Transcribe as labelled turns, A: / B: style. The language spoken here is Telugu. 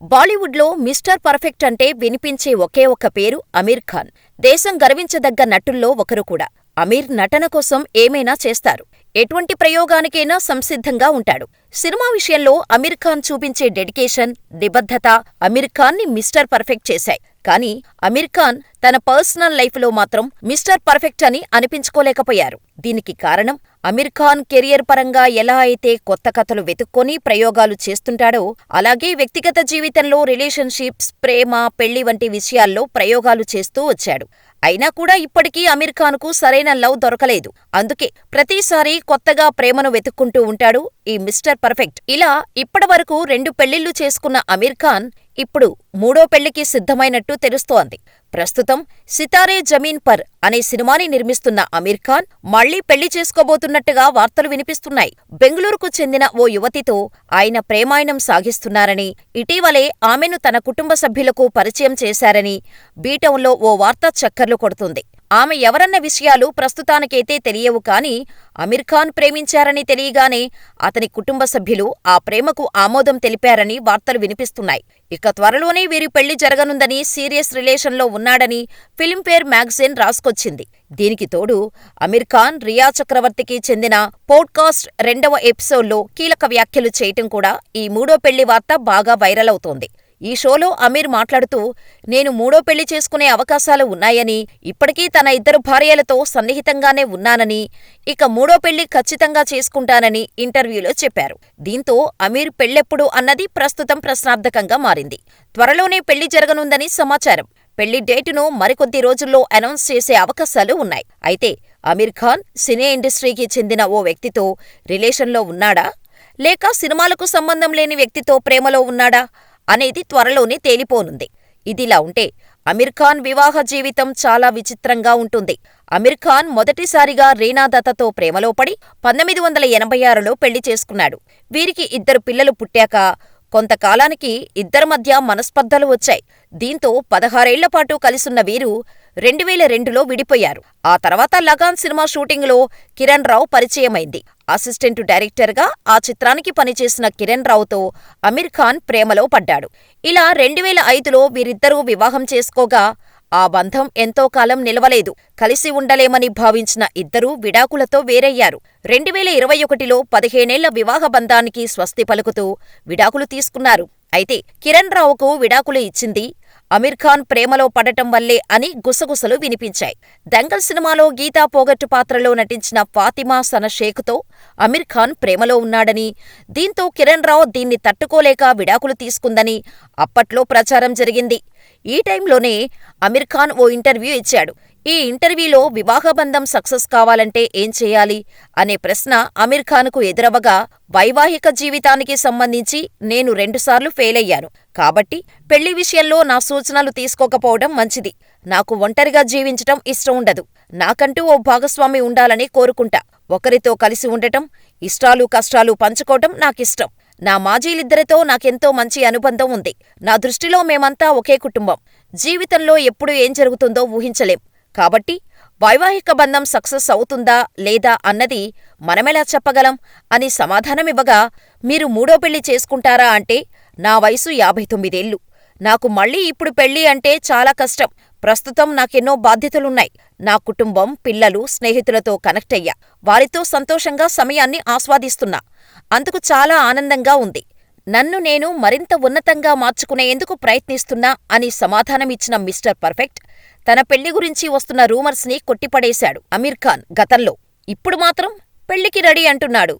A: బాలీవుడ్లో మిస్టర్ పర్ఫెక్ట్ అంటే వినిపించే ఒకే ఒక్క పేరు అమీర్ ఖాన్. దేశం గర్వించదగ్గ నటుల్లో ఒకరు కూడా. అమీర్ నటన కోసం ఏమైనా చేస్తారు. ఎటువంటి ప్రయోగానికైనా సంసిద్ధంగా ఉంటాడు. సినిమా విషయంలో అమీర్ ఖాన్ చూపించే డెడికేషన్, నిబద్ధత అమీర్ ఖాన్ని మిస్టర్ పర్ఫెక్ట్ చేశాయి. కానీ అమీర్ ఖాన్ తన పర్సనల్ లైఫ్లో మాత్రం మిస్టర్ పర్ఫెక్ట్ అని అనిపించుకోలేకపోయారు. దీనికి కారణం అమీర్ ఖాన్ కెరియర్ పరంగా ఎలా అయితే కొత్త కథలు వెతుక్కొని ప్రయోగాలు చేస్తుంటాడో అలాగే వ్యక్తిగత జీవితంలో రిలేషన్షిప్స్, ప్రేమ, పెళ్ళి వంటి విషయాల్లో ప్రయోగాలు చేస్తూ వచ్చాడు. అయినా కూడా ఇప్పటికీ అమీర్ ఖాన్కు సరైన లవ్ దొరకలేదు. అందుకే ప్రతిసారీ కొత్తగా ప్రేమను వెతుక్కుంటూ ఉంటాడు ఈ మిస్టర్ పర్ఫెక్ట్. ఇలా ఇప్పటివరకు రెండు పెళ్ళిళ్ళు చేసుకున్న అమీర్ ఖాన్ ఇప్పుడు మూడో పెళ్ళికి సిద్ధమైనట్టు తెలుస్తోంది. ప్రస్తుతం సితారే జమీన్ పర్ అనే సినిమాని నిర్మిస్తున్న అమీర్ ఖాన్ మళ్ళీ పెళ్ళి చేసుకోబోతున్నట్టుగా వార్తలు వినిపిస్తున్నాయి. బెంగుళూరుకు చెందిన ఓ యువతితో ఆయన ప్రేమాయణం సాగిస్తున్నారని, ఇటీవలే ఆమెను తన కుటుంబ సభ్యులకు పరిచయం చేశారని బీటౌన్లో ఓ వార్త చక్కర్లు కొడుతుంది. ఆమె ఎవరన్న విషయాలు ప్రస్తుతానికైతే తెలియవు కానీ అమీర్ ఖాన్ ప్రేమించారని తెలియగానే అతని కుటుంబ సభ్యులు ఆ ప్రేమకు ఆమోదం తెలిపారని వార్తలు వినిపిస్తున్నాయి. ఇక త్వరలోనే వీరి పెళ్ళి జరగనుందని సీరియస్ రిలేషన్లో ఉన్నాడని ఫిల్మ్ఫేర్ మ్యాగజైన్ రాసుకొచ్చింది. దీనికి తోడు అమీర్ ఖాన్ రియా చక్రవర్తికి చెందిన పోడ్కాస్ట్ రెండవ ఎపిసోడ్లో కీలక వ్యాఖ్యలు చేయటం కూడా ఈ మూడో పెళ్ళి వార్త బాగా వైరల్ అవుతోంది. ఈ షోలో అమీర్ మాట్లాడుతూ నేను మూడో పెళ్ళి చేసుకునే అవకాశాలు ఉన్నాయని, ఇప్పటికీ తన ఇద్దరు భార్యలతో సన్నిహితంగానే ఉన్నానని, ఇక మూడో పెళ్ళి ఖచ్చితంగా చేసుకుంటానని ఇంటర్వ్యూలో చెప్పారు. దీంతో అమీర్ పెళ్ళెప్పుడు అన్నది ప్రస్తుతం ప్రశ్నార్థకంగా మారింది. త్వరలోనే పెళ్ళి జరగనుందని సమాచారం. పెళ్ళి డేటును మరికొద్ది రోజుల్లో అనౌన్స్ చేసే అవకాశాలు ఉన్నాయి. అయితే అమీర్ ఖాన్ సినీ ఇండస్ట్రీకి చెందిన ఓ వ్యక్తితో రిలేషన్లో ఉన్నాడా? లేక సినిమాలకు సంబంధం లేని వ్యక్తితో ప్రేమలో ఉన్నాడా? అనేది త్వరలోనే తేలిపోనుంది. ఇదిలా ఉంటే అమీర్ ఖాన్ వివాహ జీవితం చాలా విచిత్రంగా ఉంటుంది. అమీర్ ఖాన్ మొదటిసారిగా రీనా దత్తతో ప్రేమలో పడి పంతొమ్మిది వందల ఎనభై ఆరులో పెళ్ళి చేసుకున్నాడు. వీరికి ఇద్దరు పిల్లలు పుట్టాక కొంతకాలానికి ఇద్దరి మధ్య మనస్పర్ధలు వచ్చాయి. దీంతో పదహారేళ్ళపాటు కలిసున్న వీరు రెండువేల రెండులో విడిపోయారు. ఆ తర్వాత లగాన్ సినిమా షూటింగులో కిరణ్ రావు పరిచయమైంది. అసిస్టెంటు డైరెక్టర్గా ఆ చిత్రానికి పనిచేసిన కిరణ్ రావుతో అమీర్ ఖాన్ ప్రేమలో పడ్డాడు. ఇలా రెండువేల ఐదులో వీరిద్దరూ వివాహం చేసుకోగా ఆ బంధం ఎంతో కాలం నిలవలేదు. కలిసి ఉండలేమని భావించిన ఇద్దరూ విడాకులతో వేరయ్యారు. రెండువేల ఇరవై ఒకటిలో పదిహేనేళ్ళ వివాహ బంధానికి స్వస్తి పలుకుతూ విడాకులు తీసుకున్నారు. అయితే కిరణ్ రావుకు విడాకులు ఇచ్చింది అమీర్ ఖాన్ ప్రేమలో పడటం వల్లే అని గుసగుసలు వినిపించాయి. దంగల్ సినిమాలో గీతా పోగట్టు పాత్రలో నటించిన ఫాతిమా సనషేక్తో అమీర్ ఖాన్ ప్రేమలో ఉన్నాడని, దీంతో కిరణ్ రావు దీన్ని తట్టుకోలేక విడాకులు తీసుకుందని అప్పట్లో ప్రచారం జరిగింది. ఈ టైంలోనే అమీర్ ఖాన్ ఓ ఇంటర్వ్యూ ఇచ్చాడు. ఈ ఇంటర్వ్యూలో వివాహబంధం సక్సెస్ కావాలంటే ఏం చేయాలి అనే ప్రశ్న అమీర్ ఖాన్కు ఎదురవగా వైవాహిక జీవితానికి సంబంధించి నేను రెండుసార్లు ఫెయిలయ్యాను. కాబట్టి పెళ్ళి విషయంలో నా సూచనలు తీసుకోకపోవడం మంచిది. నాకు ఒంటరిగా జీవించటం ఇష్టం ఉండదు. నాకంటూ ఓ భాగస్వామి ఉండాలని కోరుకుంటా. ఒకరితో కలిసి ఉండటం, ఇష్టాలు కష్టాలు పంచుకోవటం నాకిష్టం. నా మాజీలిద్దరితో నాకెంతో మంచి అనుబంధం ఉంది. నా దృష్టిలో మేమంతా ఒకే కుటుంబం. జీవితంలో ఎప్పుడు ఏం జరుగుతుందో ఊహించలేం. కాబట్టి వైవాహిక బంధం సక్సెస్ అవుతుందా లేదా అన్నది మనమెలా చెప్పగలం అని సమాధానమివ్వగా మీరు మూడో పెళ్ళి చేసుకుంటారా అంటే నా వయసు యాభై తొమ్మిదేళ్ళు. నాకు మళ్ళీ ఇప్పుడు పెళ్ళి అంటే చాలా కష్టం. ప్రస్తుతం నాకెన్నో బాధ్యతలున్నాయి. నా కుటుంబం, పిల్లలు, స్నేహితులతో కనెక్టయ్యా. వారితో సంతోషంగా సమయాన్ని ఆస్వాదిస్తున్నా. అందుకు చాలా ఆనందంగా ఉంది. నన్ను నేను మరింత ఉన్నతంగా మార్చుకునేందుకు ప్రయత్నిస్తున్నా అని సమాధానమిచ్చిన మిస్టర్ పర్ఫెక్ట్ తన పెళ్ళి గురించి వస్తున్న రూమర్స్ని కొట్టిపడేశాడు అమీర్ ఖాన్ గతంలో. ఇప్పుడు మాత్రం పెళ్ళికి రెడీ అంటున్నాడు.